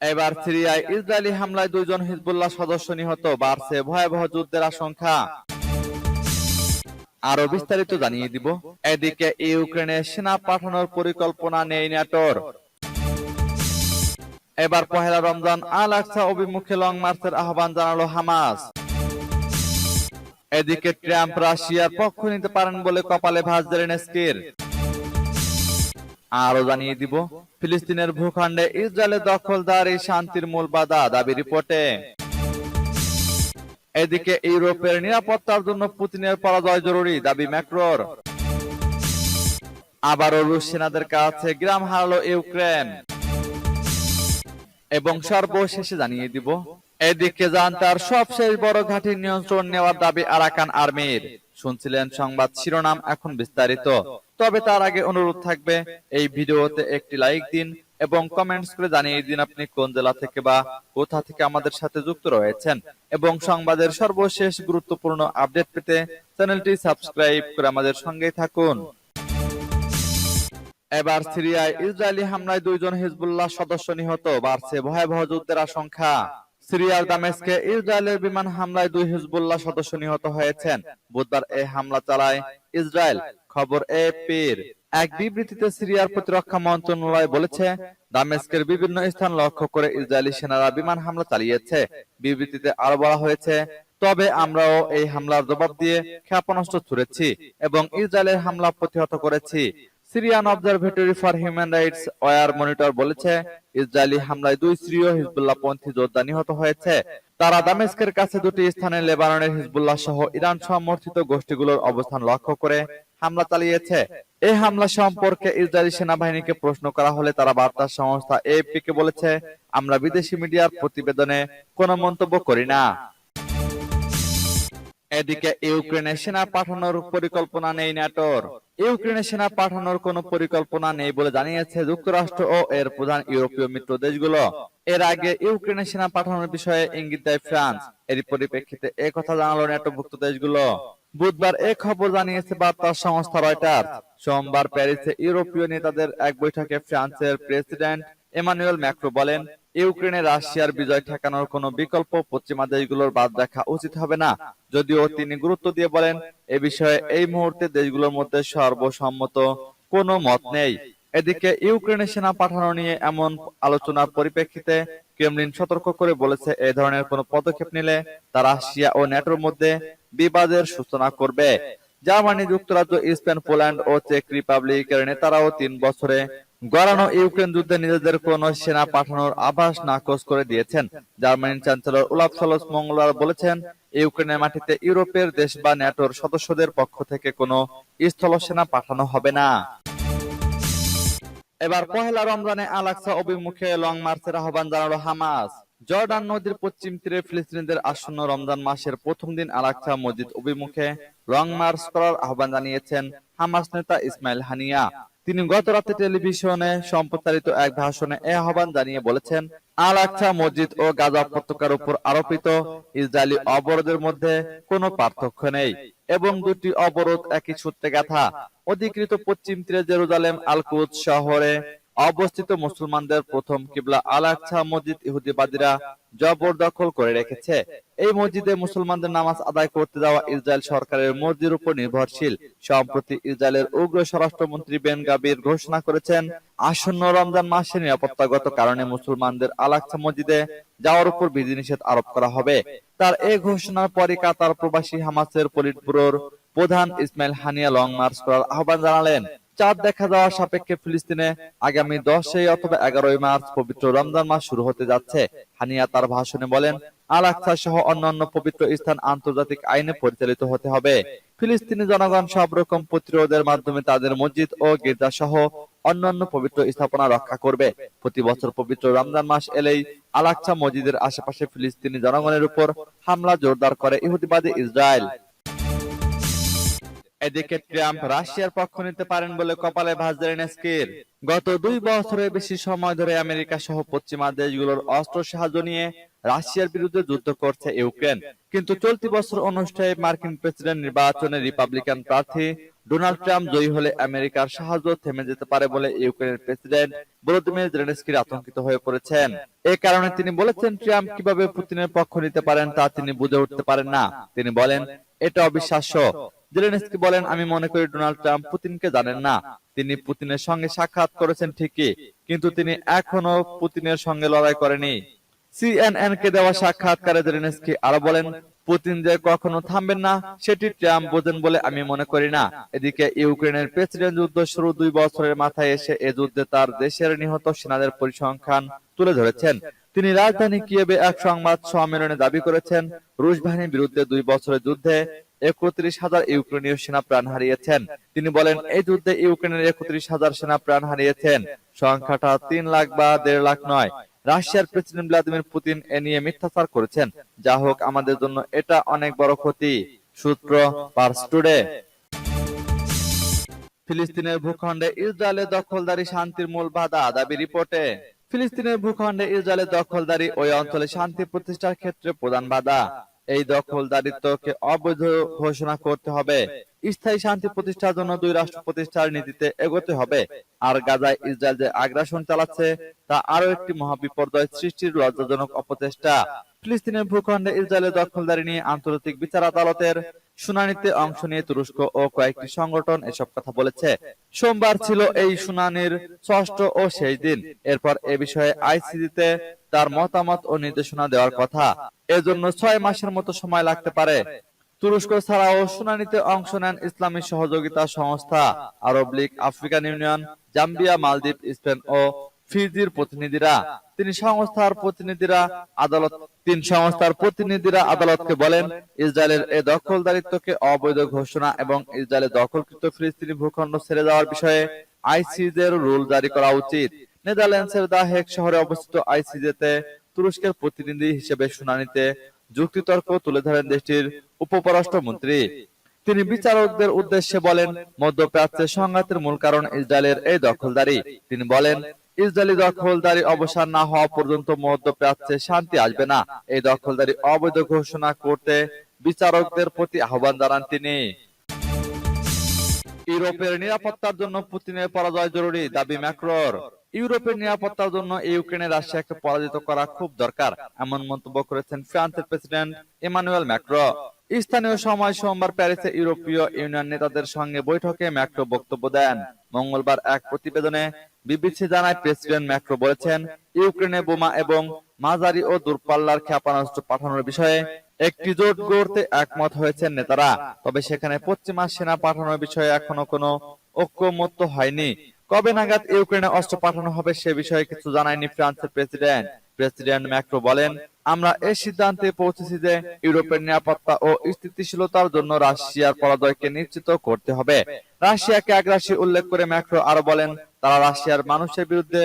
এবার সিরিয়ায় ইসরায়েলি হামলায় দুইজন হিজবুল্লাহ সদস্য নিহত বাড়ছে ভয়াবহ যুদ্ধের আশঙ্কা। আরও বিস্তারিত জানিয়ে দিব। এদিকে ইউক্রেনে সেনা পাঠানোর পরিকল্পনা নেই ন্যাটোর এবার পহেলা রমজান আল আকসা অভিমুখে লং মার্চের আহ্বান জানালো হামাস। এদিকে ট্রাম্প রাশিয়ার পক্ষ নিতে পারেন বলে কপালে ভাঁজ জেলেনস্কির আরও জানিয়ে দিব, ফিলিস্তিনের ভূখণ্ডে ইসরায়েলের দখলদার এই শান্তির মূল বাধা দাবি রিপোর্টে। এদিকে ইউরোপের নিরাপত্তার জন্য পুতিনের পরাজয় জরুরি, দাবি ম্যাক্রোর। আবারও রুশ সেনাদের কাছে গ্রাম হারালো ইউক্রেন। এবং সর্বশেষে জানিয়ে দিব, এদিকে যান তার সবশেষ বড় ঘাটির নিয়ন্ত্রণ নেওয়ার দাবি আরাকান আর্মির। শুনছিলেন সংবাদ শিরোনাম এখন বিস্তারিত। তবে তার আগে অনুরোধ থাকবে এই ভিডিওতে একটি লাইক দিন এবং কমেন্টস করে জানিয়ে দিন আপনি কোন জেলা থেকে বা কোথা থেকে আমাদের সাথে যুক্ত রয়েছেন। এবং সংবাদের সর্বশেষ গুরুত্বপূর্ণ আপডেট পেতে চ্যানেলটি সাবস্ক্রাইব করে আমাদের সঙ্গেই থাকুন। এবার সিরিয়ায় ইসরায়েলি হামলায় দুইজন হিজবুল্লাহ সদস্য নিহত বাড়ছে ভয়াবহ যুদ্ধের আশঙ্কা। সিরিয়ার দামেস্কে ইসরায়েলের বিমান হামলায় দুই হিজবুল্লাহ সদস্য নিহত হয়েছেন। বুধবার এই হামলা চালায় ইসরায়েল। খবর এ পীর। এক বিবৃতিতে সিরিয়ার প্রতিরক্ষা মন্ত্রণালয় বলেছে, দামেস্কের বিভিন্ন স্থান লক্ষ্য করে ইসরায়েলি সেনারা বিমান হামলা চালিয়েছে। বিবৃতিতে আরও বলা হয়েছে, তবে আমরাও এই হামলার জবাব দিয়ে ক্ষেপণাস্ত্র ছুড়েছি এবং ইসরায়েলের হামলা প্রতিহত করেছি। Syrian Observatory for Human Rights war monitor বলেছে, ইসরায়েলি হামলায় দুই সিরীয় হিজবুল্লাহ পন্থী যোদ্ধা নিহত হয়েছে। তারা দামেস্কের কাছে দুটি স্থানে লেবাননের হিজবুল্লাহ সহ ইরান সমর্থিত গোষ্ঠীগুলোর অবস্থান লক্ষ্য করে হামলা চালিয়েছে। এই হামলা সম্পর্কে ইসরায়েলি সেনাবাহিনীকে প্রশ্ন করা হলে তারা বার্তা সংস্থা এএফপি কে বলেছে, আমরা বিদেশি মিডিয়ার প্রতিবেদনে কোনো মন্তব্য করি না। এদিকে ইউক্রেনে সেনা পাঠানোর পরিকল্পনা নেই ন্যাটোর ইউক্রেনে সেনা পাঠানোর কোনো পরিকল্পনা নেই বলে জানিয়েছে যুক্তরাষ্ট্র ও এর প্রধান ইউরোপীয় মিত্র দেশগুলো। এর আগে ইউক্রেনে সেনা পাঠানোর বিষয়ে ইঙ্গিত দেয় ফ্রান্স। এর পরিপ্রেক্ষিতে এ কথা জানালো ন্যাটোভুক্ত দেশগুলো। বুধবার এ খবর জানিয়েছে বার্তা সংস্থা রয়টার সোমবার প্যারিসে ইউরোপীয় নেতাদের এক বৈঠকে ফ্রান্সের প্রেসিডেন্ট এমানুয়েল ম্যাক্রো বলেন, ইউক্রেনে রাশিয়ার বিজয় ঠেকানোর কোনো বিকল্প পশ্চিমা দেশগুলোর বাদ দেখা উচিত হবে না। যদিও তিনি গুরুত্ব দিয়ে বলেন, এ বিষয়ে এই মুহূর্তে দেশগুলোর মধ্যে সর্বসম্মত কোনো মত নেই। এদিকে ইউক্রেনে সেনা পাঠানো নিয়ে এমন আলোচনার পরিপ্রেক্ষিতে ক্রেমলিন সতর্ক করে বলেছে, এ ধরনের কোনো পদক্ষেপ নিলে তা রাশিয়া ও ন্যাটোর মধ্যে বিবাদের সূচনা করবে। জার্মানি, যুক্তরাজ্য, স্পেন, পোল্যান্ড ও চেক রিপাবলিকের নেতারাও তিন বছরে গড়ানো ইউক্রেন যুদ্ধে নিজেদের কোন সেনা পাঠানোর আভাস নাকচ করে দিয়েছেন। জার্মানির চ্যান্সেলর উলাফ সলস মঙ্গলবার বলেছেন, ইউক্রেনের মাটিতে ইউরোপের দেশ বা ন্যাটোর সদস্যদের পক্ষ থেকে কোনো স্থল সেনা পাঠানো হবে না। এবার পহেলা রমজানে আলাক্সা অভিমুখে লং মার্চের আহ্বান জানালো হামাস। জর্ডান নদীর পশ্চিম তীরে ফিলিস্তিনিদের আসন্ন রমজান মাসের প্রথম দিন আলাক্সা মসজিদ অভিমুখে লং মার্চ করার আহ্বান জানিয়েছেন হামাস নেতা ইসমাইল হানিয়া। তিনি গত রাতে টেলিভিশনে সম্প্রচারিত এক ভাষণে এ আহ্বান জানিয়ে বলেছেন আল আকসা মসজিদ ও গাজা উপত্যকার উপর আরোপিত ইসরায়েলি অবরোধের মধ্যে কোনো পার্থক্য নেই এবং দুটি অবরোধ একই সূত্রে গাথা। অধিকৃত পশ্চিম তীরে জেরুজালেম আলকুদ শহরে অবস্থিত মুসলমানদের প্রথম কিবলা আল আকসা মসজিদ ইহুদিবাদীরা জবরদখল করে রেখেছে। এই মসজিদে মুসলমানদের নামাজ আদায় করতে যাওয়া ইসরায়েল সরকারের মসজিদের উপর নির্ভরশীল। সম্প্রতি ইসরায়েলের উগ্র স্বরাষ্ট্রমন্ত্রী বেন গাবির ঘোষণা করেছেন, আসন্ন রমজান মাসে নিরাপত্তাগত কারণে মুসলমানদের আল আকসা মসজিদে যাওয়ার উপর বিধিনিষেধ আরোপ করা হবে। তার এই ঘোষণার পরে কাতার প্রবাসী হামাসের পলিট প্রধান ইসমাইল হানিয়া লং মার্চ করার আহ্বান জানালেন। চাঁদ দেখা যাওয়ার সাপেক্ষে ফিলিস্তিনে আগামী দশই অথবা এগারোই মার্চ পবিত্র রমজান মাস শুরু হতে যাচ্ছে। হানিয়া তার ভাষণে বলেন আল আকসা সহ অন্যান্য পবিত্র স্থান আন্তর্জাতিক আইনে পরিচালিত হতে হবে। ফিলিস্তিনি জনগণ সব রকম প্রতিরোধের মাধ্যমে তাদের মসজিদ ও গির্জা সহ অন্যান্য পবিত্র স্থাপনা রক্ষা করবে। প্রতি বছর পবিত্র রমজান মাস এলেই আল আকসা মসজিদের আশেপাশে ফিলিস্তিনি জনগণের উপর হামলা জোরদার করে ইহুদিবাদী ইসরায়েল। এদিকে ট্রাম্প রাশিয়ার পক্ষ নিতে পারেন বলে কপালে ভাঁজ জেলেনস্কির গত দুই বছরের বেশি সময় ধরে আমেরিকা সহ পশ্চিমা দেশগুলোর অস্ত্র সাহায্য নিয়ে রাশিয়ার বিরুদ্ধে যুদ্ধ করছে ইউক্রেন। কিন্তু চলতি বছর অনুষ্ঠেয় মার্কিন প্রেসিডেন্ট নির্বাচনে রিপাবলিকান প্রার্থী ডোনাল্ড ট্রাম্প জয়ী হলে আমেরিকার সাহায্য থেমে যেতে পারে বলে ইউক্রেনের প্রেসিডেন্ট ভলোদিমির জেলেনস্কি আতঙ্কিত হয়ে পড়েছেন। এ কারণে তিনি বলেছেন, ট্রাম্প কীভাবে পুতিনের পক্ষ নিতে পারেন তা তিনি বুঝে উঠতে পারেন না। তিনি বলেন, এটা অবিশ্বাস্য। জেলেনস্কি বলেন, আমি মনে করি ডোনাল্ড ট্রাম্প পুতিনকে জানেন না। তিনি পুতিনের সঙ্গে সাক্ষাৎ করেছেন ঠিকই, কিন্তু তিনি এখনও পুতিনের সঙ্গে লড়াই করেনি। সিএনএন কে দেওয়া সাক্ষাৎকারে জেলেনস্কি আরও বলেন পুতিন যে কখনো থামবেন না, সেটি ট্রাম্প বোঝেন বলে আমি মনে করি না। এদিকে ইউক্রেনের প্রেসিডেন্ট যুদ্ধ শুরু দুই বছরের মাথায় এসে এ যুদ্ধে তার দেশের নিহত সেনাদের পরিসংখ্যান তুলে ধরেছেন। তিনি রাজধানী কিয়েবে এক সংবাদ সম্মেলনে দাবি করেছেন, রুশ বাহিনীর বিরুদ্ধে দুই বছরের যুদ্ধে একত্রিশ হাজার ইউক্রেনীয় সেনা প্রাণ হারিয়েছেন। তিনি বলেন, এই যুদ্ধে ইউক্রেনের একত্রিশ হাজার সেনা প্রাণ হারিয়েছেন। সংখ্যাটা তিন লাখ বা দেড় লাখ নয়। রাশিয়ার প্রেসিডেন্ট ভ্লাদিমির পুতিন এ নিয়ে মিথ্যাচার করেছেন। যা হোক, আমাদের জন্য এটা অনেক বড় ক্ষতি, সূত্র পার্স টুডে ফিলিস্তিনের ভূখণ্ডে ইসরায়েলের দখলদারি শান্তির মূল বাধা, দাবি রিপোর্টে। ফিলিস্তিনের ভূখণ্ডে ইসরায়েলের দখলদারি ওই অঞ্চলে শান্তি প্রতিষ্ঠার ক্ষেত্রে প্রধান বাধা। এই দখলদারিত্বকে অবৈধ ঘোষণা করতে হবে। স্থায়ী শান্তি প্রতিষ্ঠার জন্য দুই রাষ্ট্র প্রতিষ্ঠার নীতিতে এগোতে হবে। আর গাজায় ইসরায়েল যে আগ্রাসন চালাচ্ছে, তা আরও একটি মহাবিপর্যয় সৃষ্টির লজ্জাজনক অপচেষ্টা। ফিলিস্তিনের ভূখণ্ডে ইসরায়েলের দখলদারি নিয়ে আন্তর্জাতিক বিচার আদালতের শুনানিতে অংশ নিয়ে তুরস্ক ও কয়েকটি সংগঠন এসব কথা বলেছে। সোমবার ছিল এই শুনানির ষষ্ঠ ও শেষ দিন। এরপর এ বিষয়ে আইসিজিতে তার মতামত ও নির্দেশনা দেওয়ার কথা। এজন্য ছয় মাসের মতো সময় লাগতে পারে। তুরস্ক ছাড়াও শুনানিতে অংশ নেন ইসলামী সহযোগিতা সংস্থা, আরব লীগ, আফ্রিকান ইউনিয়ন, জাম্বিয়া, মালদ্বীপ, স্পেন ও ফিজির প্রতিনিধিরা। তিনি সংস্থার প্রতিনিধিরা আদালত তিন সংস্থার প্রতিনিধিরা আদালতকে বলেন, ইসরায়েলের এ দখলদারিত্বকে অবৈধ ঘোষণা এবং ইসরায়েলের দখলকৃত ফিলিস্তিনি ভূখণ্ড ছেড়ে যাওয়ার বিষয়ে আইসিজের রুল জারি করা উচিত। নেদারল্যান্ডসের দা হেগ শহরে অবস্থিত আইসিজেতে তুরস্কের প্রতিনিধি হিসেবে শুনানিতে যুক্তিতর্ক তুলে ধরেন দেশটির উপপরাষ্ট্রমন্ত্রী। তিনি বিচারকদের উদ্দেশ্যে বলেন মধ্যপ্রাচ্যের সংঘাতের মূল কারণ ইসরায়েলের এই দখলদারি। তিনি বলেন, ইসরায়েলি দখলদারি অবসান না হওয়া পর্যন্ত মধ্যপ্রাচ্যে শান্তি আসবে না। এই দখলদারি অবৈধ ঘোষণা করতে বিচারকদের প্রতি আহ্বান জানান তিনি। ইউরোপের নিরাপত্তার জন্য পুতিনের পরাজয় জরুরি, দাবি ম্যাক্রোর। ইউরোপের নিরাপত্তার জন্য ইউক্রেনের রাশিয়াকে পরাজিত করা খুব দরকার, এমন মন্তব্য করেছেন ফ্রান্সের প্রেসিডেন্ট ইমানুয়েল ম্যাক্রো। স্থানীয় সময় সোমবার প্যারিসে ইউরোপীয় ইউনিয়ন নেতাদের সঙ্গে বৈঠকে ম্যাক্রো বক্তব্য দেন। মঙ্গলবার এক প্রতিবেদনে বিবিসি জানায় প্রেসিডেন্ট ম্যাক্রো বলেছেন, ইউক্রেনে বোমা এবং মাঝারি ও দূরপাল্লার ক্ষেপণাস্ত্র পাঠানোর বিষয়ে একটি জোট গড়তে একমত হয়েছেন নেতারা। তবে সেখানে পশ্চিমা সেনা পাঠানোর বিষয়ে এখনও কোনো ঐক্যমত্য হয়নি। কবে নাগাদ ইউক্রেনে অস্ত্র পাঠানো হবে সে বিষয়ে কিছু জানায়নি ফ্রান্সের প্রেসিডেন্ট। প্রেসিডেন্ট ম্যাক্রো বলেন, আমরা এই সিদ্ধান্তে পৌঁছেছি যে ইউরোপের নিরাপত্তা ও স্থিতিশীলতার জন্য রাশিয়ার পরাজয়কে নিশ্চিত করতে হবে। রাশিয়াকে আগ্রাসী উল্লেখ করে ম্যাক্রো আরও বলেন, তারা রাশিয়ার মানুষের বিরুদ্ধে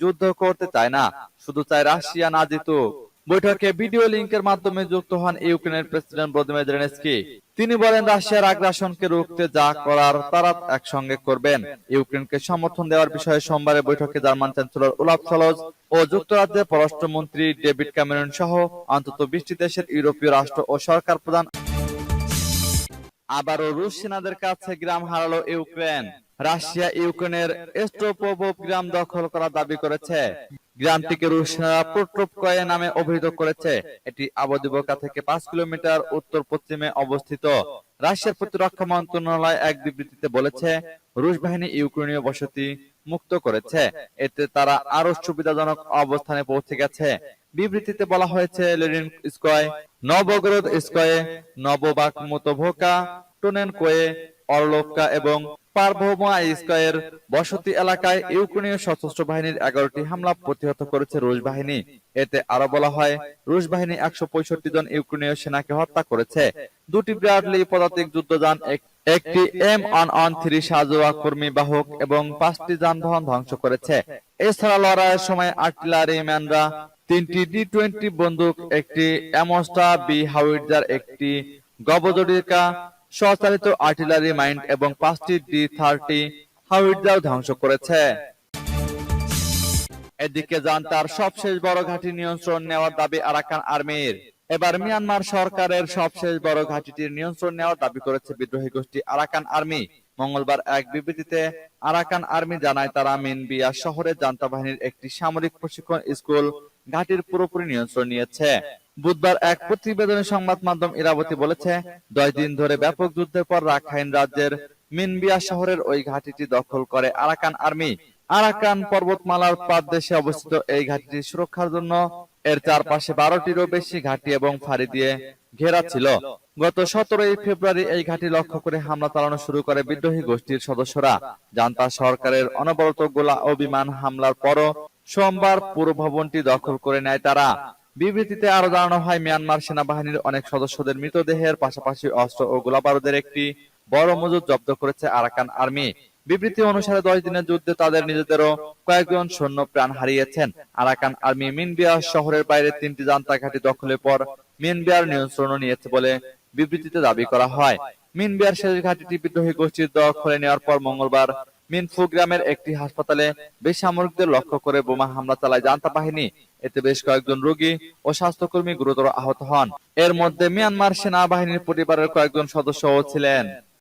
যুদ্ধ করতে চায় না, শুধু চায় রাশিয়া না জিতুক। বৈঠকে ভিডিও লিংকের মাধ্যমে যুক্ত হন ইউক্রেনের প্রেসিডেন্ট ভ্লাদিমির জেলেনস্কি। তিনি বলেন, রাশিয়ার আগ্রাসনকে রুখতে যা করার তারা একসঙ্গে করবেন। ইউক্রেনকে সমর্থন দেওয়ার বিষয়ে সোমবারের বৈঠকে জার্মান চ্যান্সেলর উলাফ সলজ ও যুক্তরাজ্যের পররাষ্ট্রমন্ত্রী ডেভিড ক্যামেরন সহ অন্তত বিশটি দেশের ইউরোপীয় রাষ্ট্র ও সরকার প্রধান। আবারও রুশ সেনাদের কাছে গ্রাম হারালো ইউক্রেন। রাশিয়া ইউক্রেনের এস্ট্রোপোভ গ্রাম দখল করার দাবি করেছে। গ্রামটিকে রুশ সেনারা প্রোট্রোপকয়ে নামে অভিহিত করেছে। এটি আবদিবকা থেকে পাঁচ কিলোমিটার উত্তর পশ্চিমে অবস্থিত। রাশিয়ার প্রতিরক্ষা মন্ত্রণালয় এক বিবৃতিতে বলেছে রুশ বাহিনী ইউক্রেনীয় বসতি মুক্ত করেছে। এতে তারা আরও সুবিধাজনক অবস্থানে পৌঁছে গেছে। বিবৃতিতে বলা হয়েছে লেনিন স্কয় নবগরদ স্কয়ে নববাকমতভোকা টোনেন কোয়ে অরলোভকা এবং পারভোমা স্কয়ের বসতি এলাকায় ইউক্রেনীয় সশস্ত্র বাহিনীর এগারোটি হামলা প্রতিহত করেছে রুশ বাহিনী। এতে আরও বলা হয়, রুশ বাহিনী একশো পঁয়ষট্টি জন ইউক্রেনীয় সেনাকে হত্যা করেছে। দুটি ব্রাডলি পদাতিক যুদ্ধযান একটি এম অন অন থ্রি সাজোয়া কর্মী বাহক এবং পাঁচটি যানবাহন ধ্বংস করেছে। এছাড়া লড়াইয়ের সময় আর্টিলারি ম্যানরা তিনটি ডি টোয়েন্টি বন্দুক, একটি অ্যামস্টা বি হাউইটজার, একটি গবজডিকা স্বচালিত আর্টিলারি মাইন্ড এবং পাঁচটি ডি থার্টি হাউইটজার ধ্বংস করেছে। এদিকে যান তার সবশেষ বড় ঘাঁটি নিয়ন্ত্রণ নেওয়ার দাবি আরাকান আর্মির। এবার মিয়ানমার সরকারের সবশেষ বড় ঘাঁটিটির নিয়ন্ত্রণ নেওয়ার দাবি করেছে বিদ্রোহী গোষ্ঠী আরাকান আর্মি। মঙ্গলবার এক বিবৃতিতে আরাকান আর্মি জানায় তারা মিনবিয়া শহরে জান্তা বাহিনীর একটি সামরিক প্রশিক্ষণ স্কুল ঘাটির পুরোপুরি নিয়ন্ত্রণ নিয়েছে। বুধবার এক প্রতিবেদনে সংবাদ মাধ্যম ইরাবতী বলেছে দশ দিন ধরে ব্যাপক যুদ্ধের পর রাখাইন রাজ্যের মিনবিয়া শহরের ওই ঘাটিটি দখল করে আরাকান আর্মি। আরাকান পর্বতমালার পাদদেশে অবস্থিত এই ঘাটিটি সুরক্ষার জন্য এর চারপাশে বারোটিরও বেশি ঘাটি এবং ফাঁড়ি দিয়ে ঘেরা ছিল। গত সতেরোই ফেব্রুয়ারি এই ঘাটি লক্ষ্য করে হামলা চালানো শুরু করে বিদ্রোহী গোষ্ঠীর সদস্যরা। জান্তা সরকারের অনবরত গোলা ও বিমান হামলার পরও সোমবার পুরো ভবনটি দখল করে নেয় তারা বিবৃতিতে আরও জানানো হয়, মিয়ানমার সেনাবাহিনীর অনেক সদস্যদের মৃতদেহের পাশাপাশি অস্ত্র ও গোলাবারুদের একটি বড় মজুদ জব্দ করেছে আরাকান আর্মি। বিবৃতি অনুসারে দশ দিনের যুদ্ধে তাদের নিজেদেরও কয়েকজন সৈন্য প্রাণ হারিয়েছেন। আরাকান আর্মি মিনবিয়া শহরের বাইরে তিনটি জান্তা ঘাঁটি দখলের পর মিনবিয়ার নিয়ন্ত্রণ নিয়েছে বলে বিবৃতিতে দাবি করা হয়। মিনবিয়ার শেষ ঘাঁটিটি বিদ্রোহী গোষ্ঠীর দখলে নেওয়ার পর মঙ্গলবার মিনফু গ্রামের একটি হাসপাতালে বেসামরিকদের লক্ষ্য করে বোমা হামলা চালায় জান্তা বাহিনী। এতে বেশ কয়েকজন রোগী ও স্বাস্থ্যকর্মী গুরুতর আহত হন। এর মধ্যে মিয়ানমার সেনাবাহিনীর পরিবারের কয়েকজন সদস্যও ছিলেন।